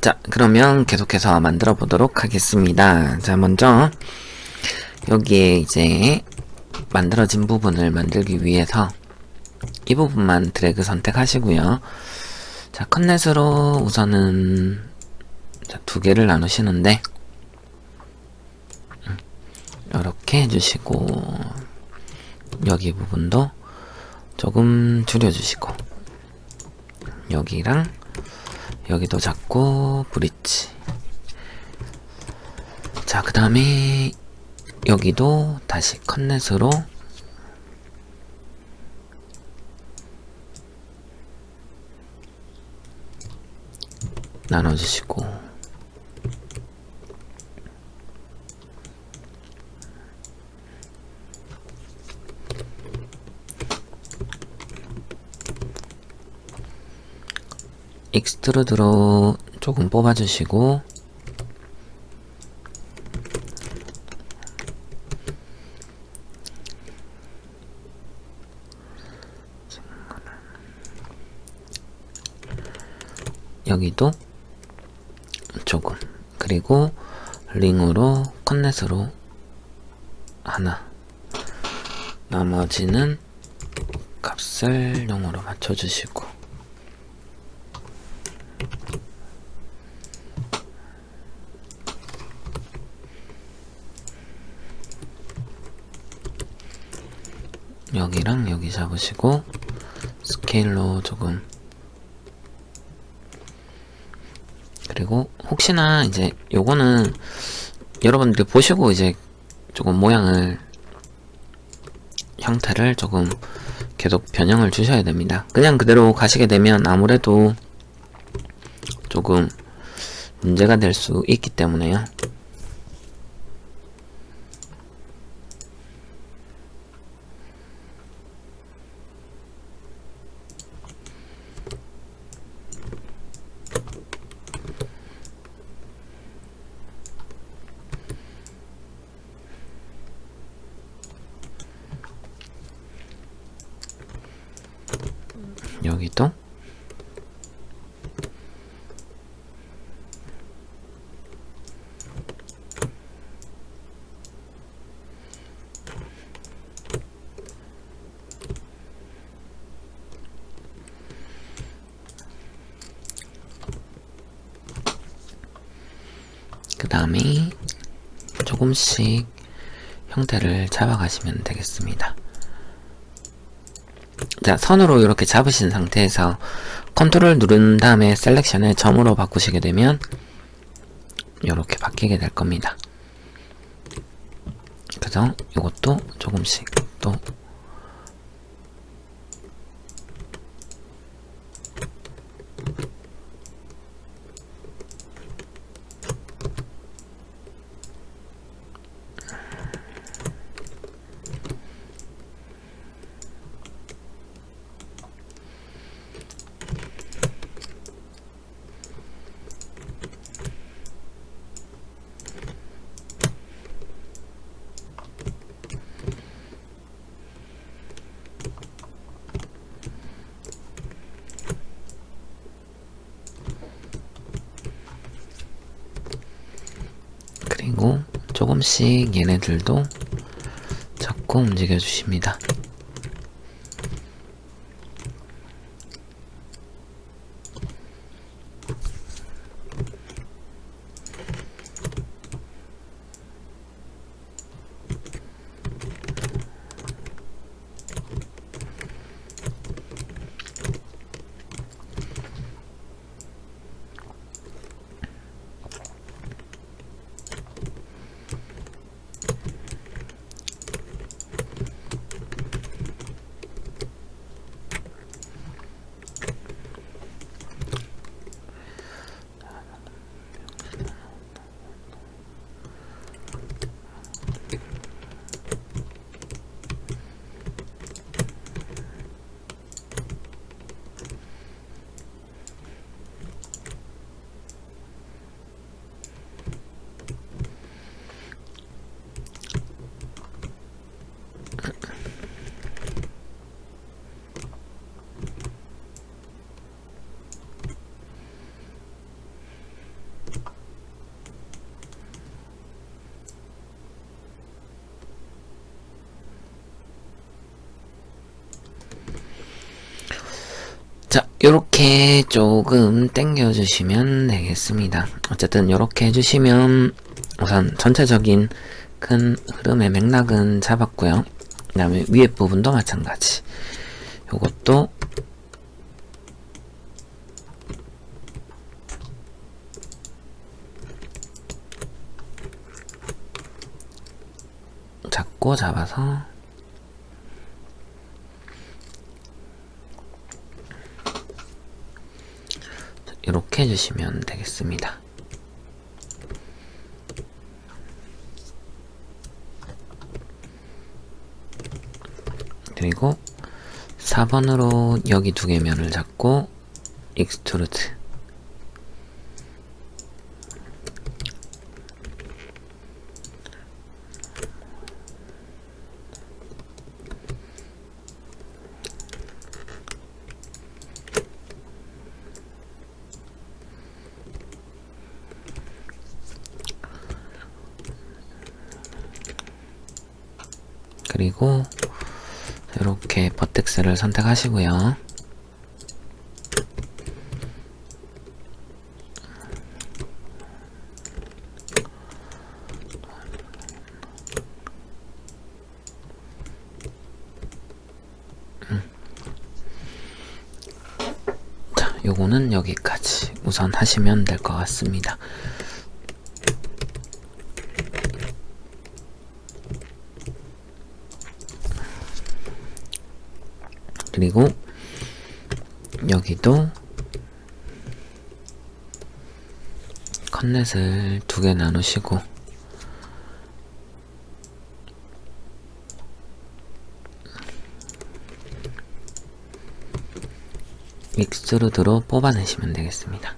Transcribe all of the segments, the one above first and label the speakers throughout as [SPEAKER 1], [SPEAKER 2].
[SPEAKER 1] 자, 그러면 계속해서 만들어 보도록 하겠습니다. 자, 먼저 여기에 이제 만들어진 부분을 만들기 위해서 이 부분만 드래그 선택하시고요. 자, 컨넷으로 우선은 자, 두 개를 나누시는데 음, 이렇게 해주시고 여기 부분도 조금 줄여주시고 여기랑 여기도 잡고 브릿지. 자 그 다음에 여기도 다시 컨넷으로 나눠주시고 익스트루드로 조금 뽑아주시고. 여기도 조금. 그리고 링으로 컨넷으로 하나. 나머지는 값을 0으로 맞춰주시고 여기랑 여기 잡으시고 스케일로 조금 그리고 혹시나 이제 요거는 여러분들이 보시고 이제 조금 모양을 형태를 조금 계속 변형을 주셔야 됩니다. 그냥 그대로 가시게 되면 아무래도 조금 문제가 될 수 있기 때문에요. 여기도 그 다음에 조금씩 형태를 잡아가시면 되겠습니다. 자, 선으로 이렇게 잡으신 상태에서 컨트롤 누른 다음에 셀렉션을 점으로 바꾸시게 되면 이렇게 바뀌게 될 겁니다. 그래서 이것도 조금씩 또 그리고 조금씩 얘네들도 자꾸 움직여 주십니다. 요렇게 조금 당겨주시면 되겠습니다. 어쨌든 요렇게 해주시면 우선 전체적인 큰 흐름의 맥락은 잡았고요. 그 다음에 위에 부분도 마찬가지. 요것도 잡고 잡아서 이렇게 해주시면 되겠습니다. 그리고 4번으로 여기 두 개 면을 잡고 익스트루드 그리고 이렇게 버텍스를 선택하시고요. 음. 자, 요거는 여기까지 우선 하시면 될 것 같습니다. 그리고 여기도 컨넷을 두 개 나누시고 익스트루드로 뽑아내시면 되겠습니다.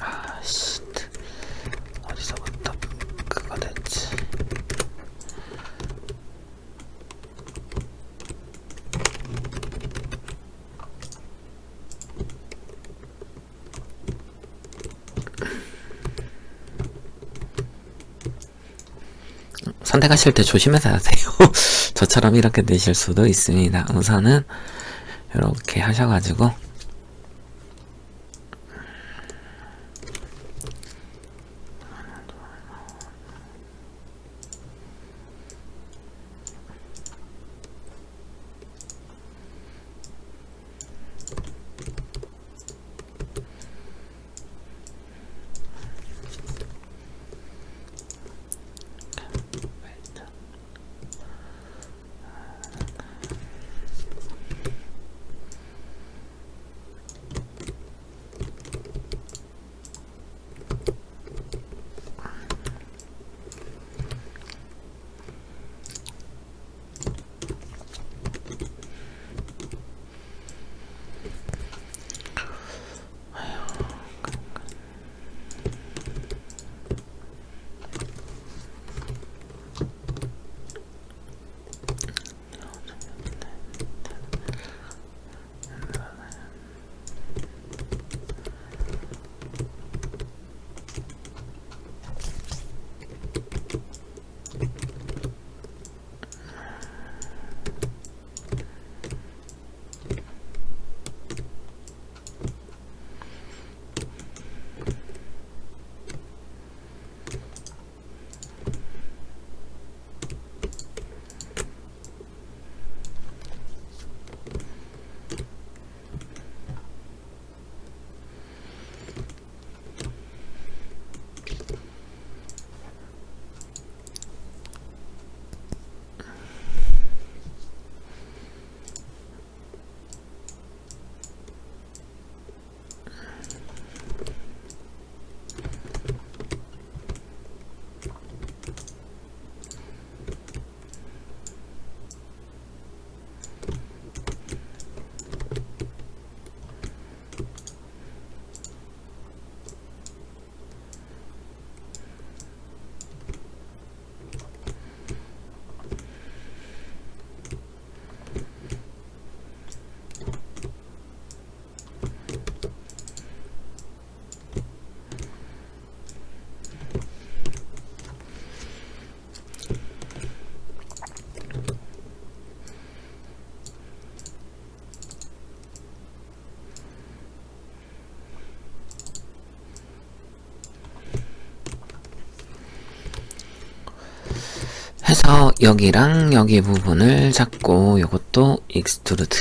[SPEAKER 1] 아씨 어디서부터 그거 됐지 선택하실 때 조심해서 하세요. 저처럼 이렇게 되실 수도 있습니다. 우선은 이렇게 하셔가지고 해서 여기랑 여기 부분을 잡고 요것도 익스트루드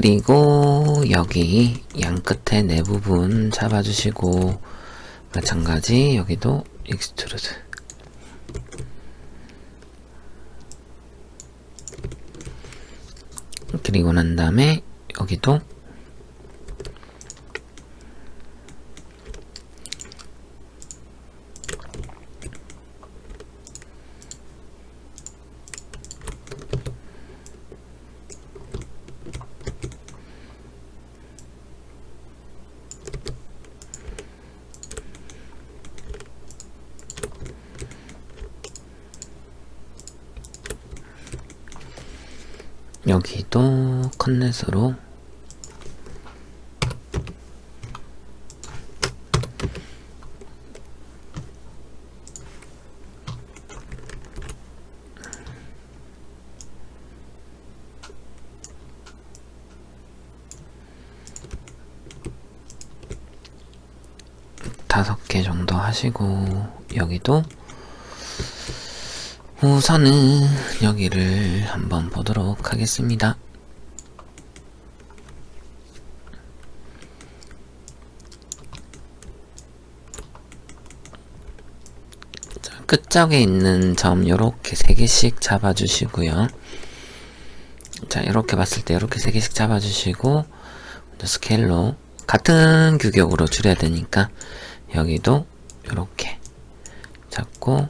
[SPEAKER 1] 그리고 여기 양 끝에 내 부분 잡아주시고 마찬가지 여기도 익스트루드. 그리고 난 다음에 여기도 여기도 컨넷으로. 다섯 개 정도 하시고 여기도 우선은 여기를 한번 보도록 하겠습니다. 자, 끝쪽에 있는 점 요렇게 세 개씩 잡아주시고요. 자, 이렇게 봤을 때 이렇게 세 개씩 잡아주시고 먼저 스케일로 같은 규격으로 줄여야 되니까 여기도 이렇게 잡고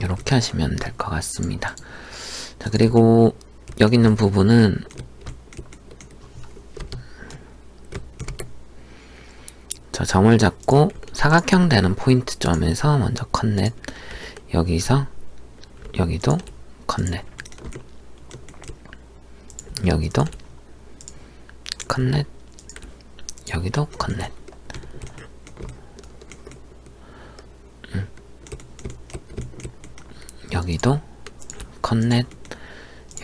[SPEAKER 1] 이렇게 하시면 될 것 같습니다. 자, 그리고 여기 있는 부분은 저 점을 잡고 사각형 되는 포인트 점에서 먼저 컷넷 여기서 여기도 컷넷 여기도 컷넷 여기도 컷넷 여기도 컷넷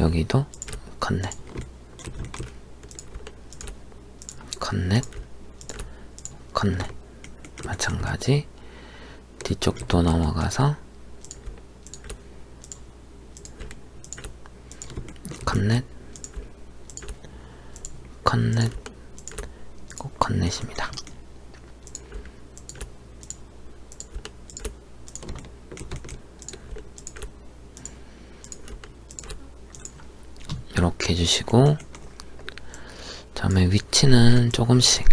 [SPEAKER 1] 여기도 컷넷 컷넷 컷넷 마찬가지. 뒤쪽도 넘어가서 컨넷 컨넷 꼭 컨넷입니다. 이렇게 해 주시고 다음에 위치는 조금씩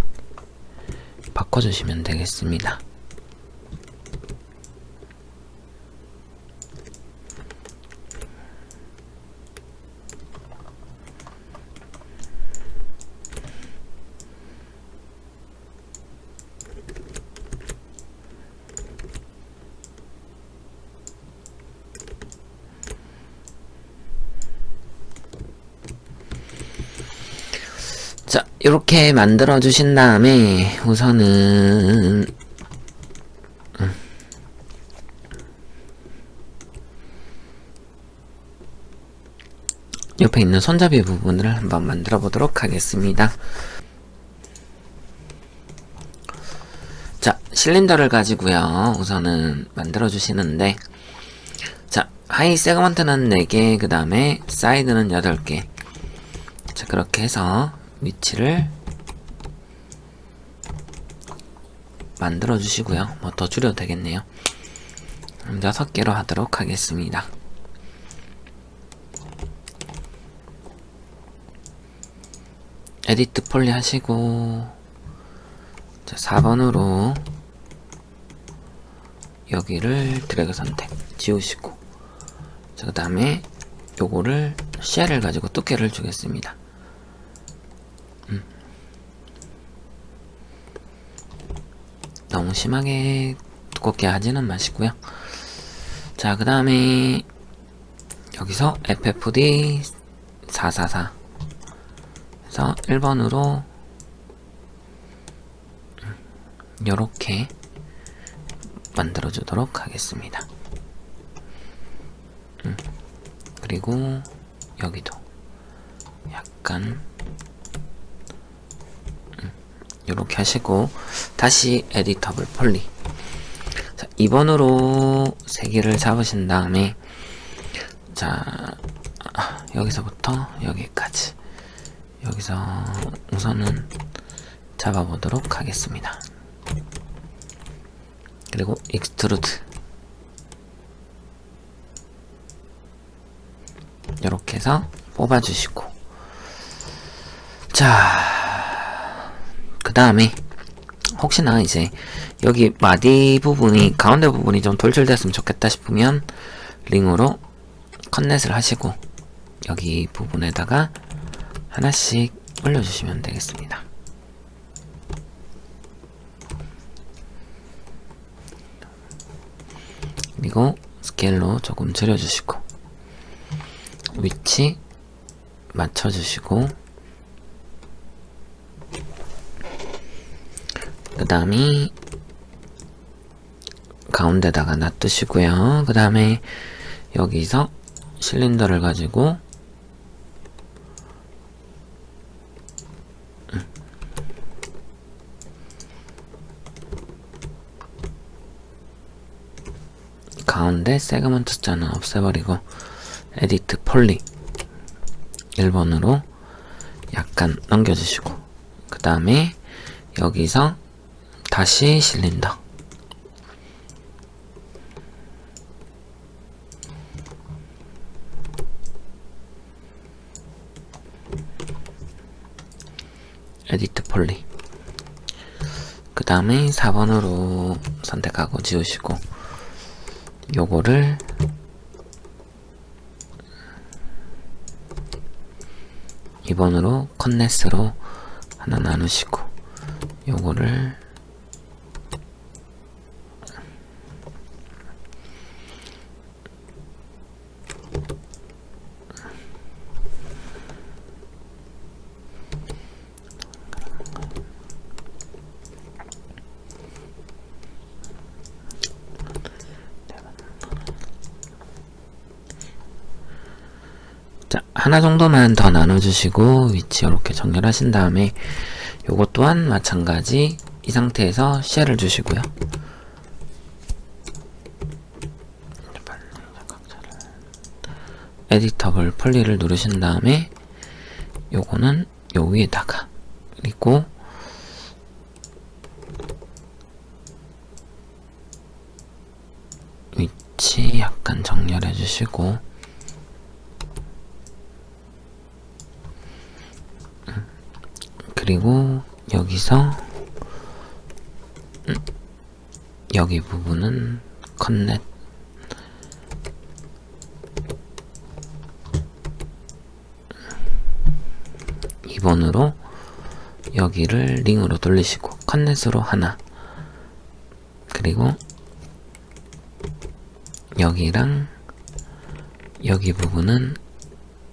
[SPEAKER 1] 바꿔주시면 되겠습니다. 자, 이렇게 만들어 주신 다음에 우선은 음. 옆에 있는 손잡이 부분을 한번 만들어 보도록 하겠습니다. 자, 실린더를 가지고요. 우선은 만들어 주시는데 자, 하이 세그먼트는 4개, 그 다음에 사이드는 8개. 자, 그렇게 해서 위치를 만들어 주시고요. 뭐 더 줄여도 되겠네요. 음, 여섯 개로 하도록 하겠습니다. 에디트 폴리 하시고 자, 4번으로 여기를 드래그 선택 지우시고 자, 그 다음에 요거를 쉘을 가지고 두께를 주겠습니다. 너무 심하게 두껍게 하지는 마시고요. 자, 그 다음에 여기서 FFD 444 해서 1번으로 이렇게 만들어 주도록 하겠습니다. 음, 그리고 여기도 약간 이렇게 하시고 다시 에디터블 폴리. 자, 2번으로 세 개를 잡으신 다음에 자 아, 여기서부터 여기까지. 여기서 우선은 잡아보도록 하겠습니다. 그리고 익스트루드. 이렇게 해서 뽑아주시고. 자 그 다음에 혹시나 이제 여기 마디 부분이 가운데 부분이 좀 돌출됐으면 좋겠다 싶으면 링으로 컨넷을 하시고 여기 부분에다가 하나씩 올려주시면 되겠습니다. 그리고 스케일로 조금 줄여주시고 위치 맞춰주시고 그 다음에 가운데다가 놔두시고요. 그 다음에 여기서 실린더를 가지고 가운데 세그먼트 숫자는 없애버리고 에디트 폴리 1번으로 약간 넘겨주시고 그 다음에 여기서 다시 실린더 에디트 폴리 그 다음에 4번으로 선택하고 지우시고 요거를 이번으로 컨넷으로 하나 나누시고 요거를 자, 하나 정도만 더 나눠주시고 위치 이렇게 정렬하신 다음에 요것 또한 마찬가지 이 상태에서 쉘을 주시고요. 에디터블 폴리를 누르신 다음에 요거는 요 위에다가 그리고 위치 약간 정렬해 주시고 음, 그리고 여기서 음, 여기 부분은 컨넷 2번으로 여기를 링으로 돌리시고 컨넷으로 하나 그리고 여기랑 여기 부분은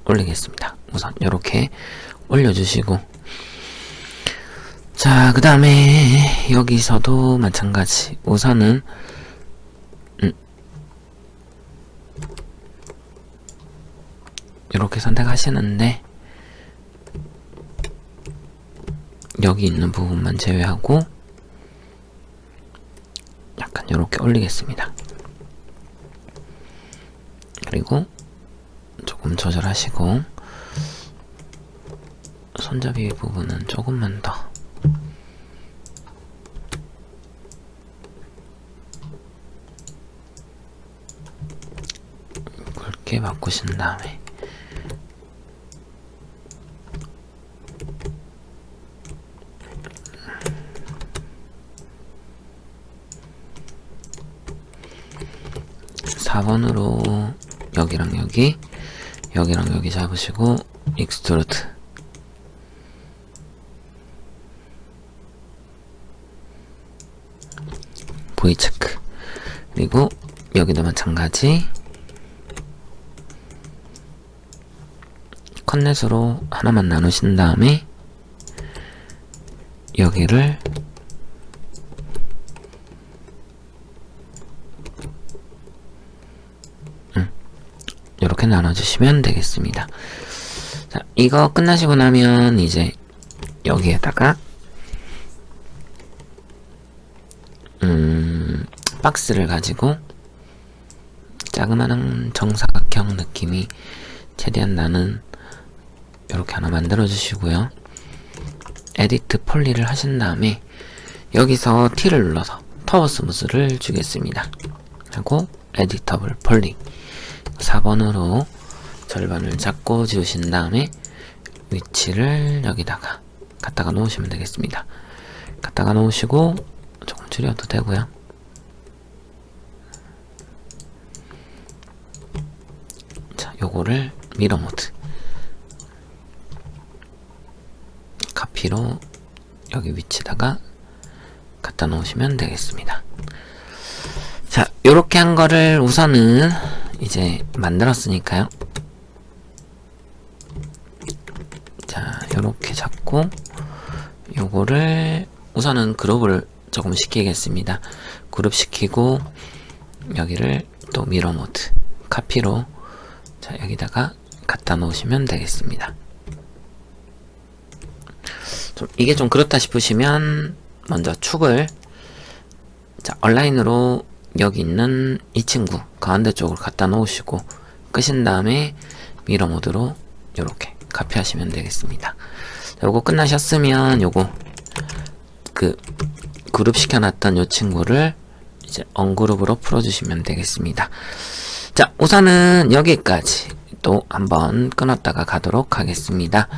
[SPEAKER 1] 올리겠습니다. 우선 이렇게 올려주시고 자, 그 다음에 여기서도 마찬가지. 우선은 음, 이렇게 선택하시는데 여기 있는 부분만 제외하고 약간 이렇게 올리겠습니다. 그리고 조금 조절하시고 손잡이 부분은 조금만 더 굵게 바꾸신 다음에. 사번으로 여기랑 여기 여기랑 여기 잡으시고 익스트루드 V 체크. 그리고 여기도 마찬가지 컨넷으로 하나만 나누신 다음에 여기를 이렇게 나눠주시면 되겠습니다. 자, 이거 끝나시고 나면 이제 여기에다가 음, 박스를 가지고 자그마한 정사각형 느낌이 최대한 나는 이렇게 하나 만들어 주시고요. 에디트 폴리를 하신 다음에 여기서 T를 눌러서 터보 스무스를 주겠습니다. 하고 에디터블 폴리 4번으로 절반을 잡고 지우신 다음에 위치를 여기다가 갖다가 놓으시면 되겠습니다. 갖다가 놓으시고 조금 줄여도 되고요. 자, 요거를 미러 모드 카피로 여기 위치다가 갖다 놓으시면 되겠습니다. 자, 요렇게 한 거를 우선은 이제 만들었으니까요. 자, 요렇게 잡고 요거를 우선은 그룹을 조금 시키겠습니다. 그룹 시키고 여기를 또 미러 모드 카피로 자, 여기다가 갖다 놓으시면 되겠습니다. 좀 이게 좀 그렇다 싶으시면 먼저 축을 자, 온라인으로 여기 있는 이 친구 가운데 쪽으로 갖다 놓으시고 끄신 다음에 미러 모드로 이렇게 카피하시면 되겠습니다. 요거 끝나셨으면 요거 그 그룹 시켜놨던 요 친구를 이제 언그룹으로 풀어주시면 되겠습니다. 자, 우선은 여기까지 또 한번 끊었다가 가도록 하겠습니다.